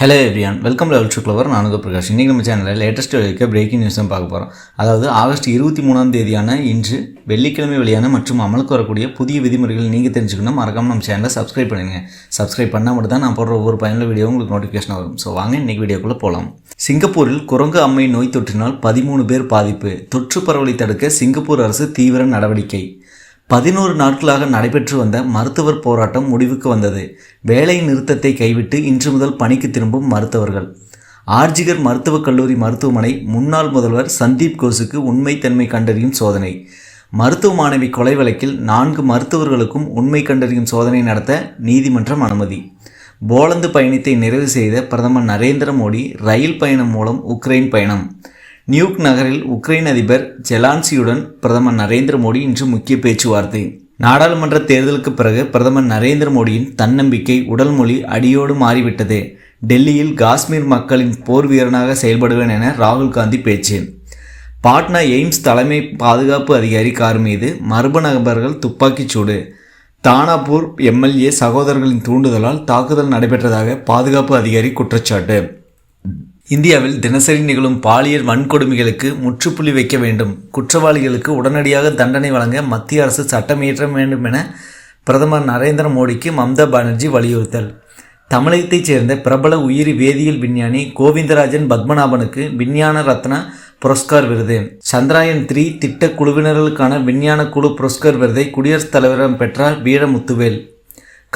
Hello everyone welcome level to clever நானுங்க பிரகாஷ். இன்றைக்கி நம்ம சேனலில் லேட்டஸ்ட் இருக்க பிரேக்கிங் நியூஸ் தான் பார்க்க போகிறோம் அதாவது ஆகஸ்ட் இருபத்தி மூணாம் தேதியான இன்று வெள்ளிக்கிழமை வெளியான மற்றும் அமலுக்கு வரக்கூடிய புதிய விதிமுறைகள் நீங்கள் தெரிஞ்சுக்கணும். மறக்காமல் நம்ம சேனலை சப்ஸ்கிரைப் பண்ணுங்கள் சப்ஸ்கிரைப் பண்ணால் மட்டும் தான் நான் போடுற ஒவ்வொரு பயனுள்ள வீடியோ உங்களுக்கு நோட்டிஃபிகேஷன் வரும். ஸோ வாங்க இன்றைக்கி வீடியோக்குள்ளே போகலாம் சிங்கப்பூரில் குரங்கு அம்மை நோய் தொற்றினால் பதிமூணு பேர் பாதிப்பு. தொற்று பரவலை தடுக்க சிங்கப்பூர் அரசு தீவிர நடவடிக்கை. பதினோரு நாட்களாக நடைபெற்று வந்த மருத்துவர் போராட்டம் முடிவுக்கு வந்தது. வேலை நிறுத்தத்தை கைவிட்டு இன்று முதல் பணிக்கு திரும்பும் மருத்துவர்கள். ஆர்ஜிகர் மருத்துவக் கல்லூரி மருத்துவமனை முன்னாள் முதல்வர் சந்தீப் கோஸுக்கு உண்மைத்தன்மை கண்டறியும் சோதனை. மருத்துவ மாணவி கொலை வழக்கில் நான்கு மருத்துவர்களுக்கும் உண்மை கண்டறியும் சோதனை நடத்த நீதிமன்றம் அனுமதி. போலந்து பயணத்தை நிறைவு செய்த பிரதமர் நரேந்திர மோடி ரயில் பயணம் மூலம் உக்ரைன் பயணம். நியூக் நகரில் உக்ரைன் அதிபர் ஜெலான்சியுடன் பிரதமர் நரேந்திர மோடி இன்று முக்கிய பேச்சுவார்த்தை. நாடாளுமன்ற தேர்தலுக்கு பிறகு பிரதமர் நரேந்திர மோடியின் தன்னம்பிக்கை உடல் மொழி அடியோடு மாறிவிட்டது. டெல்லியில் காஷ்மீர் மக்களின் போர் வீரனாக செயல்படுவேன் என ராகுல் காந்தி பேச்சு. பாட்னா எய்ம்ஸ் தலைமை பாதுகாப்பு அதிகாரி கார் மீது மர்ம நபர்கள் துப்பாக்கிச் சூடு. தானாபூர் எம்எல்ஏ சகோதரர்களின் தூண்டுதலால் தாக்குதல் நடைபெற்றதாக பாதுகாப்பு அதிகாரி குற்றச்சாட்டு. இந்தியாவில் தினசரி நிகழும் பாலியல் வன்கொடுமைகளுக்கு முற்றுப்புள்ளி வைக்க வேண்டும். குற்றவாளிகளுக்கு உடனடியாக தண்டனை வழங்க மத்திய அரசு சட்டம் இயற்ற வேண்டும் என பிரதமர் நரேந்திர மோடிக்கு மம்தா பானர்ஜி வலியுறுத்தல். தமிழகத்தைச் சேர்ந்த பிரபல உயிரி வேதியியல் விஞ்ஞானி கோவிந்தராஜன் பத்மநாபனுக்கு விஞ்ஞான ரத்னா புரஸ்கார் விருது. சந்திராயன் த்ரீ திட்ட குழுவினர்களுக்கான விஞ்ஞான குழு புரஸ்கார் விருதை குடியரசுத் தலைவரிடம் பெற்றார் வீரமுத்துவேல்.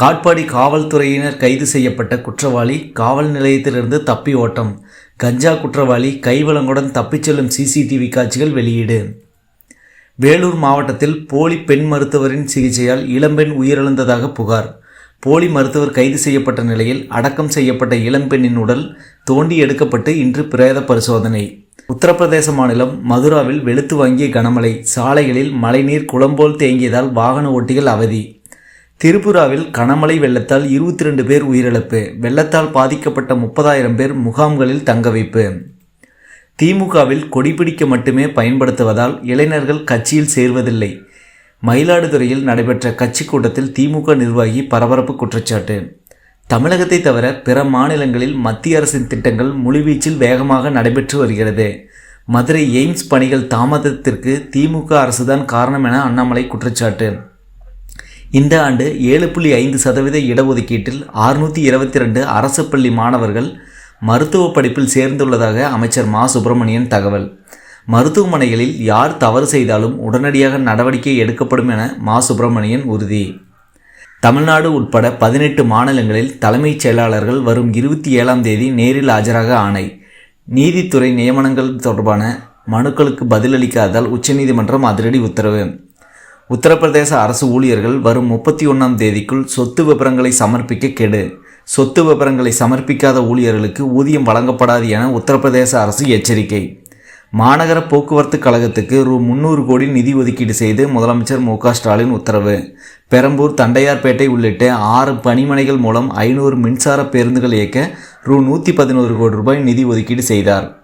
காட்பாடி காவல்துறையினர் கைது செய்யப்பட்ட குற்றவாளி காவல் நிலையத்திலிருந்து தப்பி ஓட்டம். கஞ்சா குற்றவாளி கைவளங்குடன் தப்பிச் செல்லும் சிசிடிவி காட்சிகள் வெளியீடு. வேலூர் மாவட்டத்தில் போலி பெண் மருத்துவரின் சிகிச்சையால் இளம்பெண் உயிரிழந்ததாக புகார். போலி மருத்துவர் கைது செய்யப்பட்ட நிலையில் அடக்கம் செய்யப்பட்ட இளம்பெண்ணின் உடல் தோண்டி எடுக்கப்பட்டு இன்று பிரேத பரிசோதனை. உத்தரப்பிரதேச மாநிலம் மதுராவில் வெளுத்து வாங்கிய கனமழை சாலைகளில் மழைநீர் குளம்போல் தேங்கியதால் வாகன ஓட்டிகள் அவதி. திரிபுராவில் கனமழை வெள்ளத்தால் இருபத்தி ரெண்டு பேர் உயிரிழப்பு வெள்ளத்தால் பாதிக்கப்பட்ட முப்பதாயிரம் பேர் முகாம்களில் தங்க வைப்பு. திமுகவில் கொடிபிடிக்க மட்டுமே பயன்படுத்துவதால் இளைஞர்கள் கட்சியில் சேர்வதில்லை. மயிலாடுதுறையில் நடைபெற்ற கட்சி கூட்டத்தில் திமுக நிர்வாகி பரபரப்பு குற்றச்சாட்டு. தமிழகத்தை தவிர பிற மாநிலங்களில் மத்திய அரசின் திட்டங்கள் முழுவீச்சில் வேகமாக நடைபெற்று வருகிறது. மதுரை எய்ம்ஸ் பணிகள் தாமதத்திற்கு திமுக அரசுதான் காரணம் என அண்ணாமலை குற்றச்சாட்டு. இந்த ஆண்டு ஏழு புள்ளி ஐந்து சதவீத இடஒதுக்கீட்டில் அறுநூற்றி இருபத்தி ரெண்டு அரசு பள்ளி மாணவர்கள் மருத்துவ படிப்பில் சேர்ந்துள்ளதாக அமைச்சர் மா. சுப்பிரமணியன் தகவல். மருத்துவமனைகளில் யார் தவறு செய்தாலும் உடனடியாக நடவடிக்கை எடுக்கப்படும் என மா. சுப்பிரமணியன் உறுதி. தமிழ்நாடு உட்பட பதினெட்டு மாநிலங்களில் தலைமைச் செயலாளர்கள் வரும் இருபத்தி ஏழாம் தேதி நேரில் ஆஜராக ஆணை. நீதித்துறை நியமனங்கள் தொடர்பான மனுக்களுக்கு பதிலளிக்காததால் உச்சநீதிமன்றம் அதிரடி உத்தரவு. உத்தரப்பிரதேச அரசு ஊழியர்கள் வரும் முப்பத்தி ஒன்றாம் தேதிக்குள் சொத்து விவரங்களை சமர்ப்பிக்க கெடு. சொத்து விவரங்களை சமர்ப்பிக்காத ஊழியர்களுக்கு ஊதியம் வழங்கப்படாது என உத்தரப்பிரதேச அரசு எச்சரிக்கை. மாநகர போக்குவரத்து கழகத்துக்கு ரூ. முந்நூறு கோடி நிதி ஒதுக்கீடு செய்து முதலமைச்சர் மு. ஸ்டாலின் உத்தரவு. பெரம்பூர் தண்டையார்பேட்டை உள்ளிட்ட ஆறு பணிமனைகள் மூலம் ஐநூறு மின்சார பேருந்துகள் இயக்க ரூ. நூற்றி பதினோரு கோடி ரூபாய் நிதி ஒதுக்கீடு செய்தார்.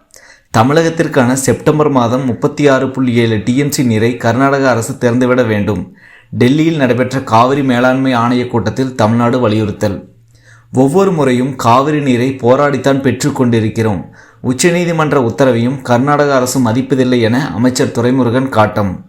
தமிழகத்திற்கான செப்டம்பர் மாதம் முப்பத்தி ஆறு புள்ளி ஏழு டிஎம்சி நீரை கர்நாடக அரசு திறந்துவிட வேண்டும். டெல்லியில் நடைபெற்ற காவிரி மேலாண்மை ஆணையக் கூட்டத்தில் தமிழ்நாடு வலியுறுத்தல். ஒவ்வொரு முறையும் காவிரி நீரை போராடித்தான் பெற்றுக்கொண்டிருக்கிறோம் உச்சநீதிமன்ற உத்தரவையும் கர்நாடக அரசு மதிப்பதில்லை என அமைச்சர் துரைமுருகன் காட்டம்.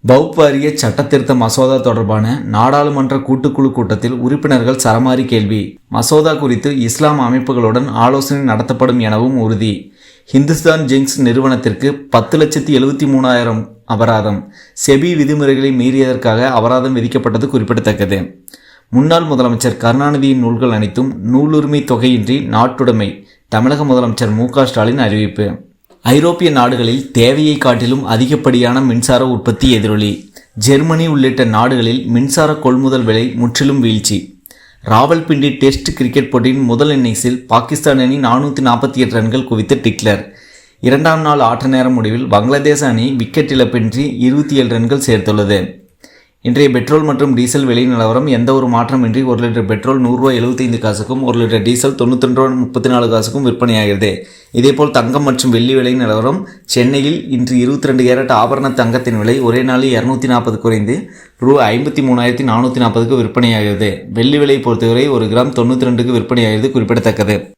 வகுப்பு வாரிய சட்டத்திருத்த மசோதா தொடர்பான நாடாளுமன்ற கூட்டுக்குழு கூட்டத்தில் உறுப்பினர்கள் சரமாரி கேள்வி. மசோதா குறித்து இஸ்லாம் அமைப்புகளுடன் ஆலோசனை நடத்தப்படும் எனவும் உறுதி. ஹிந்துஸ்தான் ஜிங்ஸ் நிறுவனத்திற்கு பத்து லட்சத்தி எழுபத்தி மூணாயிரம் அபராதம். செபி விதிமுறைகளை மீறியதற்காக அபராதம் விதிக்கப்பட்டது குறிப்பிடத்தக்கது. முன்னாள் முதலமைச்சர் கருணாநிதியின் நூல்கள் அனைத்தும் நூலுரிமை தொகையின்றி நாட்டுடைமை தமிழக முதலமைச்சர் மு ஸ்டாலின் அறிவிப்பு. ஐரோப்பிய நாடுகளில் தேவையை காட்டிலும் அதிகப்படியான மின்சார உற்பத்தி எதிரொலி. ஜெர்மனி உள்ளிட்ட நாடுகளில் மின்சார கொள்முதல் விலை முற்றிலும் வீழ்ச்சி. ராவல்பிண்டி டெஸ்ட் கிரிக்கெட் போட்டியின் முதல் இன்னிங்ஸில் பாகிஸ்தான் அணி நானூற்றி நாற்பத்தி எட்டு ரன்கள் குவித்து டிக்ளர். இரண்டாம் நாள் ஆட்ட நேர முடிவில் பங்களாதேஷ் அணி விக்கெட் இழப்பின்றி இருபத்தி ஏழு ரன்கள் சேர்த்துள்ளது. இன்றைய பெட்ரோல் மற்றும் டீசல் விலை நிலவரம் எந்த ஒரு மாற்றமின்றி ஒரு லிட்டர் பெட்ரோல் நூறுரூவா எழுபத்தைந்து காசுக்கும் ஒரு லிட்டர் டீசல் தொண்ணூற்றி ரூபா முப்பத்தி நாலு காசுக்கும் விற்பனையாகிறது இதேபோல் தங்கம் மற்றும் வெள்ளி விலை நிலவரம் சென்னையில் இன்று இருபத்தி ரெண்டு கேரட் ஆபரண தங்கத்தின் விலை ஒரே நாளில் இரநூத்தி நாற்பது குறைந்து ரூ ஐம்பத்தி மூணாயிரத்தி நானூற்றி நாற்பதுக்கு விற்பனையாகிறது. வெள்ளி விலை பொறுத்தவரை ஒரு கிராம் தொண்ணூற்றி ரெண்டுக்கு விற்பனையாகிறது குறிப்பிடத்தக்கது.